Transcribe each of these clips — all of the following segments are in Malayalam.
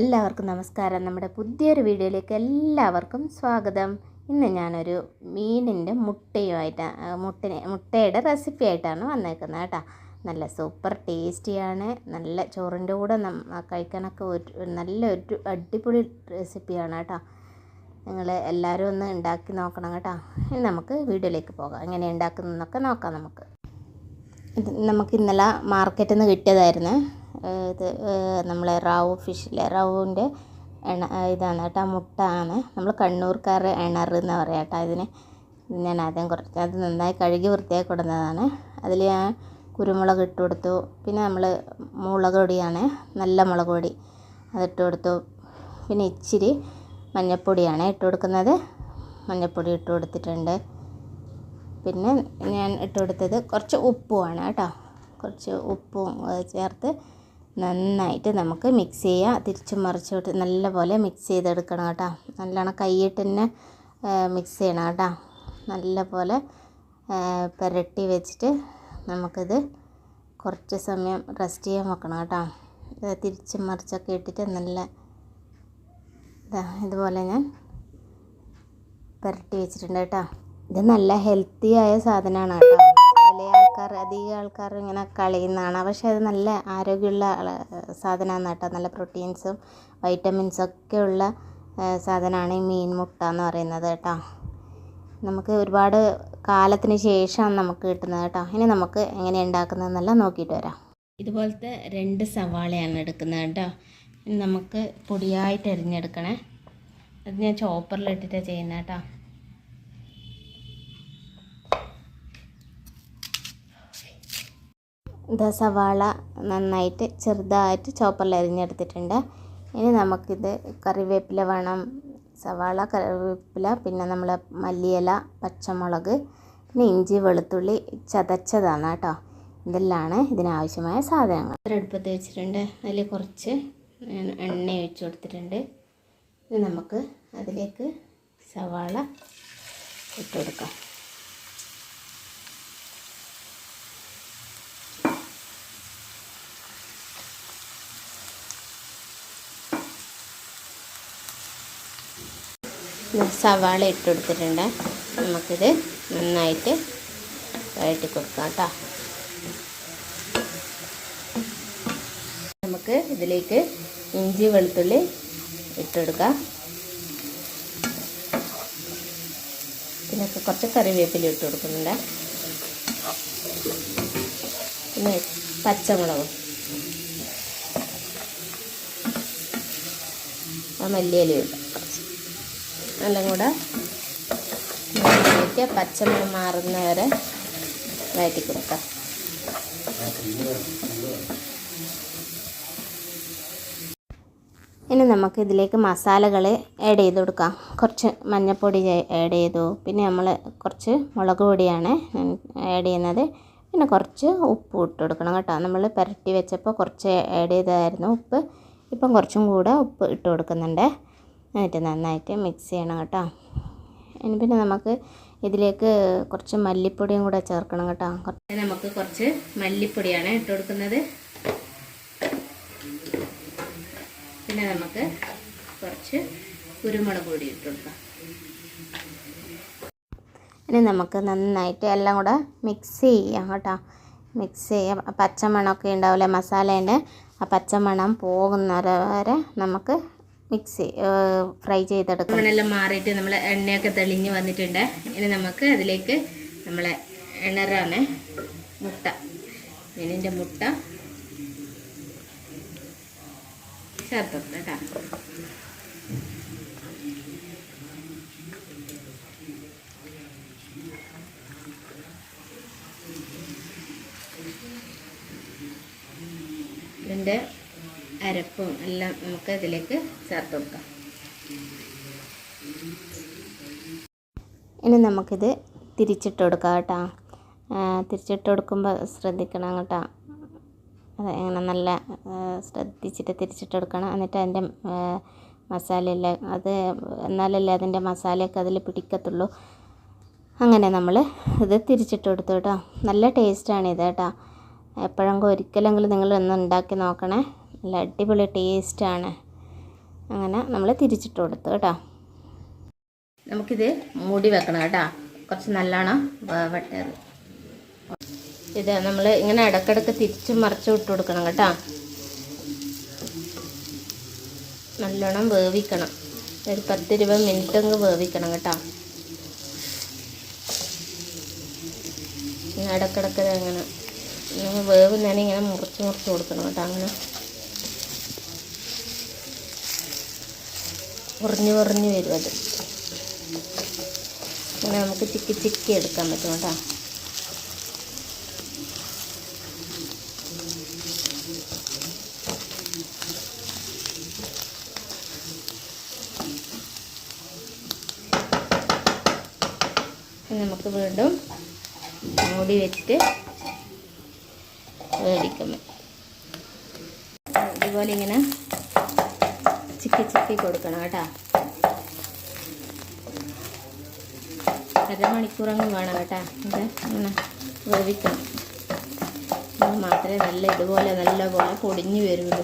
എല്ലാവർക്കും നമസ്കാരം. നമ്മുടെ പുതിയൊരു വീഡിയോയിലേക്ക് എല്ലാവർക്കും സ്വാഗതം. ഇന്ന് ഞാനൊരു മീനിന്റെ മുട്ടയുമായിട്ട് മുട്ടിനെ മുട്ടയുടെ റെസിപ്പി ആയിട്ടാണ് വന്നേക്കുന്നത് കേട്ടോ. നല്ല സൂപ്പർ ടേസ്റ്റിയാണ്. നല്ല ചോറിന്റെ കൂടെ കഴിക്കാനൊക്കെ ഒരു നല്ല ഒരു അടിപൊളി റെസിപ്പിയാണ് കേട്ടോ. നിങ്ങൾ എല്ലാവരും ഒന്ന് ഉണ്ടാക്കി നോക്കണം കേട്ടോ. ഇനി നമുക്ക് വീഡിയോയിലേക്ക് പോകാം. എങ്ങനെ ഉണ്ടാക്കുന്നതെന്നൊക്കെ നോക്കാം നമുക്ക്. ഇത് നമുക്ക് ഇന്നലെ മാർക്കറ്റിൽ നിന്ന് കിട്ടിയതായിരുന്നു. ഇത് നമ്മളെ റാവു ഫിഷിലെ റാവുവിന്റെ എണ ഇതാണ് കേട്ടോ മുട്ട ആണ് നമ്മൾ കണ്ണൂർക്കാർ എണർ എന്ന് പറയാം കേട്ടോ ഇതിന്. ഞാൻ ആദ്യം കുറച്ച് അത് നന്നായി കഴുകി വൃത്തിയാക്കി കൊടുത്തതാണ് അതിൽ ഞാൻ കുരുമുളക് ഇട്ട് കൊടുത്തു. പിന്നെ നമ്മൾ മുളക് പൊടിയാണ് നല്ല മുളക് പൊടി അതിട്ട് കൊടുത്തു. പിന്നെ ഇച്ചിരി മഞ്ഞൾപ്പൊടിയാണ് ഇട്ട് കൊടുക്കുന്നത്. മഞ്ഞൾപ്പൊടി ഇട്ട് കൊടുത്തിട്ടുണ്ട്. പിന്നെ ഞാൻ ഇട്ട് കൊടുത്തത് കുറച്ച് ഉപ്പുമാണ് കേട്ടോ. കുറച്ച് ഉപ്പും ചേർത്ത് നന്നായിട്ട് നമുക്ക് മിക്സ് ചെയ്യുക തിരിച്ചും മറിച്ചോട്ട് നല്ലപോലെ മിക്സ് ചെയ്തെടുക്കണം കേട്ടോ. നല്ലോണം കൈയിട്ട് തന്നെ മിക്സ് ചെയ്യണം കേട്ടോ. നല്ലപോലെ പുരട്ടി വെച്ചിട്ട് നമുക്കിത് കുറച്ച് സമയം റെസ്റ്റ് ചെയ്യാൻ വെക്കണം കേട്ടോ. തിരിച്ചും മറിച്ചൊക്കെ ഇട്ടിട്ട് നല്ല ഇതാ ഇതുപോലെ ഞാൻ പുരട്ടി വെച്ചിട്ടുണ്ട് കേട്ടോ. ഇത് നല്ല ഹെൽത്തി ആയ സാധനമാണ് കേട്ടോ. ആൾക്കാർ അധികം ആൾക്കാർ ഇങ്ങനെ കളയുന്നതാണ്. പക്ഷേ അത് നല്ല ആരോഗ്യമുള്ള സാധനമാണ് കേട്ടോ. നല്ല പ്രോട്ടീൻസും വൈറ്റമിൻസും ഒക്കെ ഉള്ള സാധനമാണ് ഈ മീൻ മുട്ട എന്ന് പറയുന്നത് കേട്ടോ. നമുക്ക് ഒരുപാട് കാലത്തിന് ശേഷമാണ് നമുക്ക് കിട്ടുന്നത് കേട്ടോ. ഇനി നമുക്ക് എങ്ങനെ ഉണ്ടാക്കുന്നതെന്നെല്ലാം നോക്കിയിട്ട് വരാം. ഇതുപോലത്തെ രണ്ട് സവാളയാണ് എടുക്കുന്നത് കേട്ടോ. നമുക്ക് പൊടിയായിട്ട് അരിഞ്ഞെടുക്കണേ. അത് ഞാൻ ചോപ്പറിലിട്ടിട്ടാണ് ചെയ്യുന്നത് കേട്ടോ. ഇത് സവാള നന്നായിട്ട് ചെറുതായിട്ട് ചോപ്പറിൽ അരിഞ്ഞെടുത്തിട്ടുണ്ട്. ഇനി നമുക്കിത് കറിവേപ്പില വേണം. സവാള കറിവേപ്പില പിന്നെ നമ്മൾ മല്ലിയില പച്ചമുളക് പിന്നെ ഇഞ്ചി വെളുത്തുള്ളി ചതച്ചതാണ് കേട്ടോ. ഇതെല്ലാമാണ് ഇതിനാവശ്യമായ സാധനങ്ങൾ. അടുപ്പത്ത് വെച്ചിട്ടുണ്ട്. അതിൽ കുറച്ച് എണ്ണ ഒഴിച്ച് കൊടുത്തിട്ടുണ്ട്. ഇനി നമുക്ക് അതിലേക്ക് സവാള ഇട്ട് കൊടുക്കാം. സവാള ഇട്ട് കൊടുത്തിട്ടുണ്ട്. നമുക്കിത് നന്നായിട്ട് വഴറ്റി കൊടുക്കാം കേട്ടോ. നമുക്ക് ഇതിലേക്ക് ഇഞ്ചി വെളുത്തുള്ളി ഇട്ടെടുക്കാം പിന്നെ കുറച്ച് കറിവേപ്പില ഇട്ട് കൊടുക്കുന്നുണ്ട്. പിന്നെ പച്ചമുളകും. ആ മല്ലിയിലയും എല്ലാം കൂടെ നന്നായിട്ട് പച്ചമുളക് മാറുന്ന വരെ വഴറ്റി കൊടുക്കാം. ഇനി നമുക്ക് ഇതിലേക്ക് മസാലകൾ ആഡ് ചെയ്ത് കൊടുക്കാം. കുറച്ച് മഞ്ഞൾപ്പൊടി ആഡ് ചെയ്തു. പിന്നെ നമ്മൾ കുറച്ച് മുളക് പൊടിയാണ് ആഡ് ചെയ്യുന്നത്. പിന്നെ കുറച്ച് ഉപ്പ് ഇട്ട് കൊടുക്കണം കേട്ടോ. നമ്മൾ പുരട്ടി വെച്ചപ്പോൾ കുറച്ച് ആഡ് ചെയ്തായിരുന്നു ഉപ്പ്. ഇപ്പം കുറച്ചും കൂടെ ഉപ്പ് ഇട്ട് കൊടുക്കുന്നുണ്ട്. എന്നിട്ട് നന്നായിട്ട് മിക്സ് ചെയ്യണം കേട്ടോ. ഇനി പിന്നെ നമുക്ക് ഇതിലേക്ക് കുറച്ച് മല്ലിപ്പൊടിയും കൂടെ ചേർക്കണം കേട്ടോ. നമുക്ക് കുറച്ച് മല്ലിപ്പൊടിയാണ് ഇട്ട് കൊടുക്കുന്നത്. പിന്നെ നമുക്ക് കുറച്ച് കുരുമുളക് പൊടി ഇട്ട് കൊടുക്കാം. ഇനി നമുക്ക് നന്നായിട്ട് എല്ലാം കൂടെ മിക്സ് ചെയ്യാം കേട്ടോ. മിക്സ് ചെയ്യാം. പച്ചമണമൊക്കെ ഉണ്ടാവില്ലേ മസാലേന്റെ? ആ പച്ചമണം പോകുന്നവരെ നമുക്ക് മിക്സ് ഫ്രൈ ചെയ്തെടുക്കും. അങ്ങനെല്ലാം മാറിയിട്ട് നമ്മൾ എണ്ണയൊക്കെ തെളിഞ്ഞ് വന്നിട്ടുണ്ട്. ഇനി നമുക്ക് അതിലേക്ക് നമ്മളെ എണ്ണറാണ് മുട്ട. മീനിന്റെ മുട്ട ചേർത്ത് കേട്ടോ ഇതിന്റെ അരപ്പും എല്ലാം നമുക്ക് ഇതിലേക്ക് ചേർത്ത് കൊടുക്കാം. ഇനി നമുക്കിത് തിരിച്ചിട്ട് കൊടുക്കാം കേട്ടോ. തിരിച്ചിട്ട് കൊടുക്കുമ്പോൾ ശ്രദ്ധിക്കണം കേട്ടോ. അത് ഇങ്ങനെ നല്ല ശ്രദ്ധിച്ചിട്ട് തിരിച്ചിട്ട് കൊടുക്കണം. എന്നിട്ട് അതിന്റെ മസാലയെല്ലാം അത് എന്നാലല്ലേ അതിന്റെ മസാലയൊക്കെ അതിൽ പിടിക്കത്തുള്ളൂ. അങ്ങനെ നമ്മൾ ഇത് തിരിച്ചിട്ട് കൊടുത്തു കേട്ടോ. നല്ല ടേസ്റ്റാണ് ഇത് കേട്ടോ. എപ്പോഴെങ്കിലും ഒരിക്കലെങ്കിലും നിങ്ങൾ ഒന്ന് ഉണ്ടാക്കി നോക്കണേ. നല്ല അടിപൊളി ടേസ്റ്റാണ്. അങ്ങനെ നമ്മൾ തിരിച്ചിട്ട് കൊടുത്തു കേട്ടോ. നമുക്കിത് മൂടി വെക്കണം കേട്ടോ. കുറച്ച് നല്ലോണം വേവട്ടെ ഇത് നമ്മൾ ഇങ്ങനെ ഇടക്കിടക്ക് തിരിച്ചും മറിച്ച് വിട്ട് കൊടുക്കണം കേട്ടോ. നല്ലോണം വേവിക്കണം. ഒരു പത്ത് ഇരുപത് മിനിറ്റ് അങ്ങ് വേവിക്കണം കേട്ടോ. ഇടക്കിടക്ക് അങ്ങനെ വേവുന്നതിന് ഇങ്ങനെ മുറിച്ച് മുറിച്ച് കൊടുക്കണം കേട്ടോ. അങ്ങനെ ഉറിഞ്ഞ് ഉറിഞ്ഞ് വരും അത്. അങ്ങനെ നമുക്ക് ചിക്കി ചിക്കി എടുക്കാൻ പറ്റും കേട്ടോ. നമുക്ക് വീണ്ടും മൂടി വെച്ചിട്ട് മേടിക്കും ഇതുപോലെ ഇങ്ങനെ ചിക്കി ചിക്കി കൊടുക്കണം കേട്ടോ. അരമണിക്കൂറങ്ങ് വേണം കേട്ടോ. ഇത് ഇങ്ങനെ വേവിക്കണം. മാത്രമേ നല്ല ഇതുപോലെ നല്ല പോലെ പൊടിഞ്ഞു വരുള്ളൂ.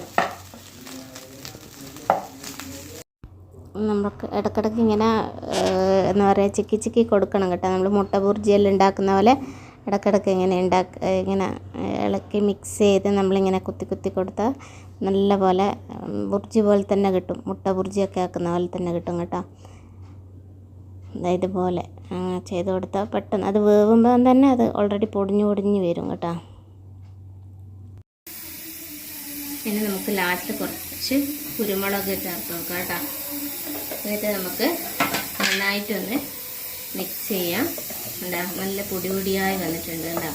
നമുക്ക് ഇടക്കിടക്ക് ഇങ്ങനെ എന്താ പറയുക ചിക്കി ചിക്കി കൊടുക്കണം കേട്ടോ. നമ്മൾ മുട്ട ബുർജിയെല്ലാം ഉണ്ടാക്കുന്ന പോലെ ഇടക്കിടക്ക് ഇങ്ങനെ ഉണ്ടാക്ക ഇങ്ങനെ ഇളക്കി മിക്സ് ചെയ്ത് നമ്മളിങ്ങനെ കുത്തി കുത്തി കൊടുത്താൽ നല്ല പോലെ ബുർജി പോലെ തന്നെ കിട്ടും. മുട്ട ബുർജിയൊക്കെ ആക്കുന്ന പോലെ തന്നെ കിട്ടും കേട്ടോ. ഇതുപോലെ ചെയ്ത് കൊടുത്താൽ പെട്ടെന്ന് അത് വേവുമ്പോൾ തന്നെ അത് ഓൾറെഡി പൊടിഞ്ഞു പൊടിഞ്ഞ് വരും കേട്ടോ. പിന്നെ നമുക്ക് ലാസ്റ്റ് കുറച്ച് കുരുമുളക് ചേർത്ത് നോക്കാം കേട്ടോ. എന്നിട്ട് നമുക്ക് നന്നായിട്ടൊന്ന് മിക്സ് ചെയ്യാം. നല്ല പൊടി പൊടിയായി വന്നിട്ടുണ്ട് കേട്ടോ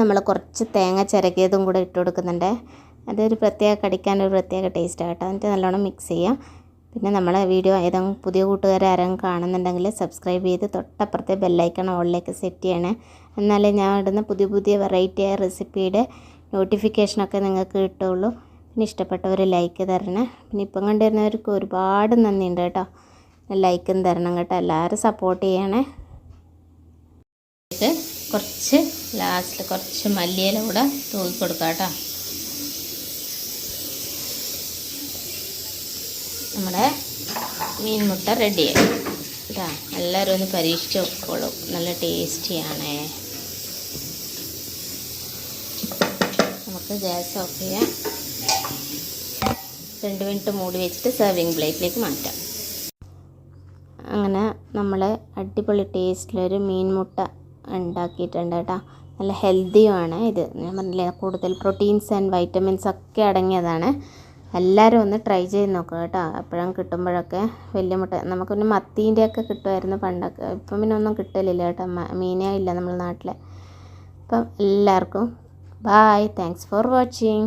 നമ്മൾ കുറച്ച് തേങ്ങ ചിരകിയതും കൂടെ ഇട്ട് കൊടുക്കുന്നുണ്ട്. അതൊരു പ്രത്യേക കടിക്കാൻ ഒരു പ്രത്യേക ടേസ്റ്റാണ് കേട്ടോ. എന്നിട്ട് നല്ലോണം മിക്സ് ചെയ്യാം. പിന്നെ നമ്മളെ വീഡിയോ ഏതെങ്കിലും പുതിയ കൂട്ടുകാരെ ആരെങ്കിലും കാണുന്നുണ്ടെങ്കിൽ സബ്സ്ക്രൈബ് ചെയ്ത് തൊട്ടപ്പുറത്തെ ബെല്ലൈക്കൺ ഓളിലേക്ക് സെറ്റ് ചെയ്യണേ. എന്നാലേ ഞാൻ ഇടുന്ന പുതിയ പുതിയ വെറൈറ്റി ആയ റെസിപ്പിയുടെ നോട്ടിഫിക്കേഷനൊക്കെ നിങ്ങൾക്ക് കിട്ടുള്ളൂ. പിന്നെ ഇഷ്ടപ്പെട്ടവർ ലൈക്ക് തരണേ. പിന്നെ ഇപ്പം കണ്ടുവരുന്നവർക്ക് ഒരുപാട് നന്ദിയുണ്ട് കേട്ടോ. ലൈക്കും തരണം കേട്ടോ. എല്ലാവരും സപ്പോർട്ട് ചെയ്യണേ. കുറച്ച് ലാസ്റ്റിൽ കുറച്ച് മല്ലിയില കൂടെ തൂക്കി കൊടുക്കാം കേട്ടോ. നമ്മുടെ മീൻമുട്ട റെഡിയായി കേട്ടോ എല്ലാവരും ഒന്ന് പരീക്ഷിച്ച് നോക്കോളൂ. നല്ല ടേസ്റ്റിയാണേ നമുക്ക് ഗ്യാസ് ഓഫ് ചെയ്യാം. രണ്ട് മിനിറ്റ് മൂടി വെച്ചിട്ട് സെർവിങ് പ്ലേറ്റിലേക്ക് മാറ്റാം. അങ്ങനെ നമ്മൾ അടിപൊളി ടേസ്റ്റിലൊരു മീൻ മുട്ട ഉണ്ടാക്കിയിട്ടുണ്ട് കേട്ടോ. നല്ല ഹെൽത്തിയുമാണ് ഇത്. ഞാൻ പറഞ്ഞില്ലേ കൂടുതൽ പ്രോട്ടീൻസ് ആൻഡ് വൈറ്റമിൻസ് ഒക്കെ അടങ്ങിയതാണ്. എല്ലാവരും ഒന്ന് ട്രൈ ചെയ്ത് നോക്കുക കേട്ടോ. എപ്പോഴും കിട്ടുമ്പോഴൊക്കെ വലിയ മുട്ട നമുക്ക് പിന്നെ മത്തീന്റെയൊക്കെ കിട്ടുമായിരുന്നു പണ്ടൊക്കെ. ഇപ്പം പിന്നെ ഒന്നും കിട്ടലില്ല കേട്ടോ. മീനേ ഇല്ല നമ്മുടെ നാട്ടിൽ അപ്പം എല്ലാവർക്കും ബായ് താങ്ക്സ് ഫോർ വാച്ചിങ്